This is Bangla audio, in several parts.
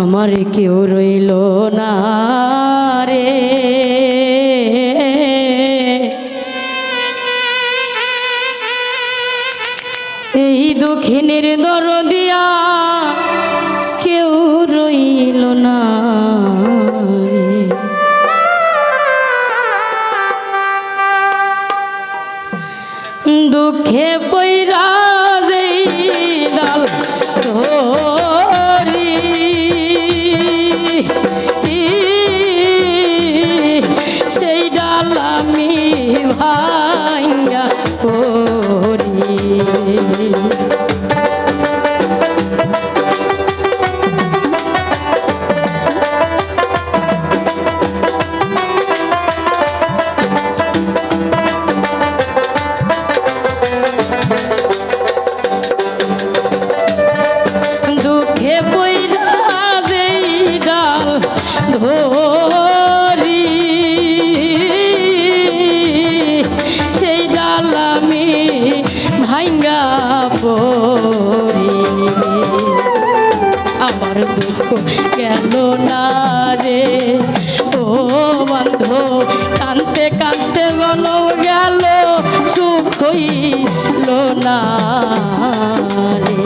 আমার কেউ রইল না রে। এই দক্ষিণের দর দিয়া কেউ রইল না দুঃখে পৈরা গেল না রে ও বন্ধু কানতে কানতে মন গেল, সুখ হইল না রে?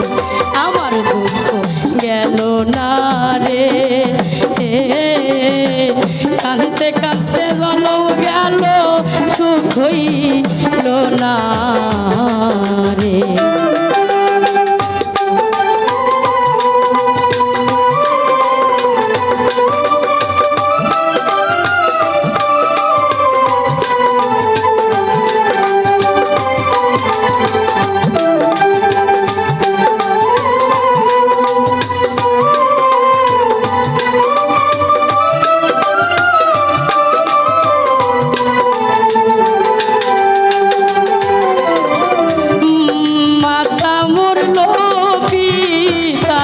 আমার দুঃখ গেল না রে? কানতে কানতে মন গেল, সুখ হইল না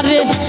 beloved.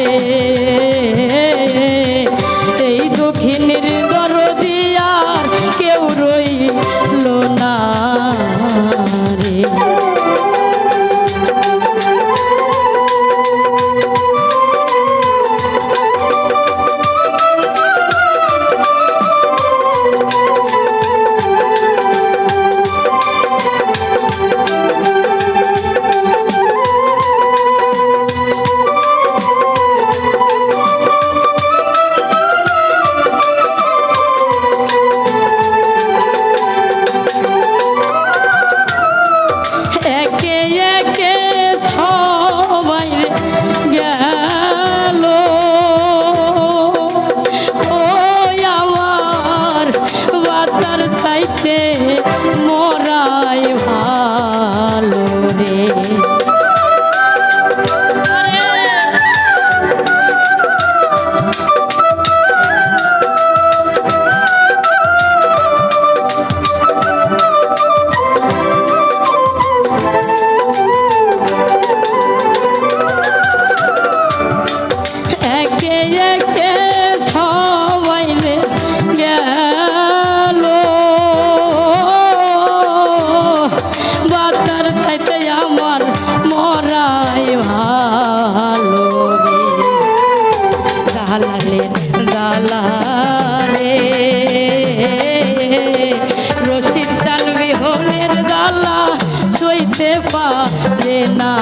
রে না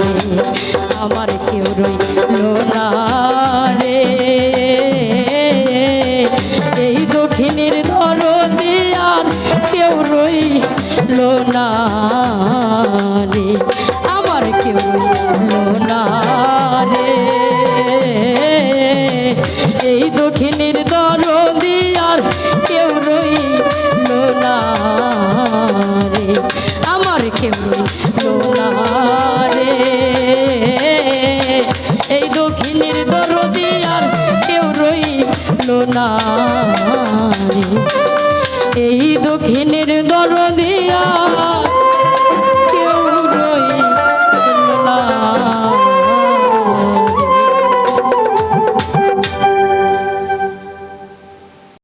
রে। আমার কেউ রইল না রে। এই দক্ষিণের দরদি দিয়ার কেউ রইল না।